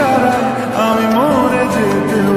ইশারায় আমি মরে যেতেও